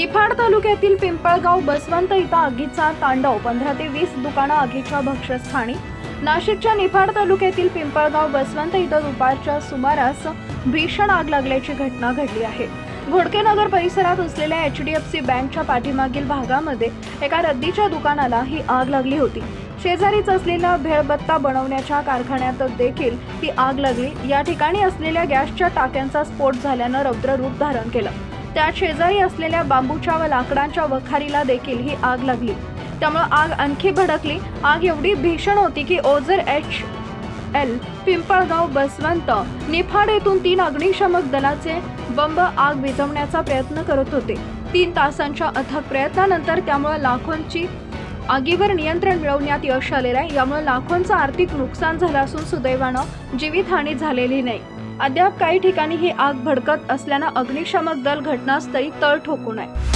निफाड तालुक्यातील पिंपळगाव बसवंत इथं आगीचा तांडव. पंधरा ते वीस दुकानं आगीच्या भक्षस्थानी नाशिकच्या निफाड तालुक्यातील पिंपळगाव बसवंत इथं दुपारच्या सुमारास भीषण आग लागल्याची घटना घडली आहे. घोडकेनगर परिसरात असलेल्या एच डी एफ सी बँकच्या पाठीमागील भागामध्ये एका रद्दीच्या दुकानाला ही आग लागली होती. शेजारीच असलेला भेळबत्ता बनवण्याच्या कारखान्यात देखील ही आग लागली. या ठिकाणी असलेल्या गॅसच्या टाक्यांचा स्फोट झाल्यानं रौद्र रूप धारण केलं. त्या शेजारी असलेल्या बांबूच्या व लाकडांच्या वखारीला देखील ही आग लागली. त्यामुळे आग आणखी भडकली. आग एवढी भीषण होती की ओझर एच एल पिंपळगाव बसवंत निफाड येथून तीन अग्निशमक दलाचे बंब आग विझवण्याचा प्रयत्न करत होते. तीन तासांच्या अथक प्रयत्नानंतर त्यामुळे लाखोंची आगीवर नियंत्रण मिळवण्यात यश आलेलं आहे. यामुळे लाखोंचं आर्थिक नुकसान झालं असून सुदैवानं जीवितहानी झालेली नाही. अद्याप काही ठिकाणी ही आग भडकत असल्यानं अग्निशमक दल घटनास्थळी तळ ठोकून आहे.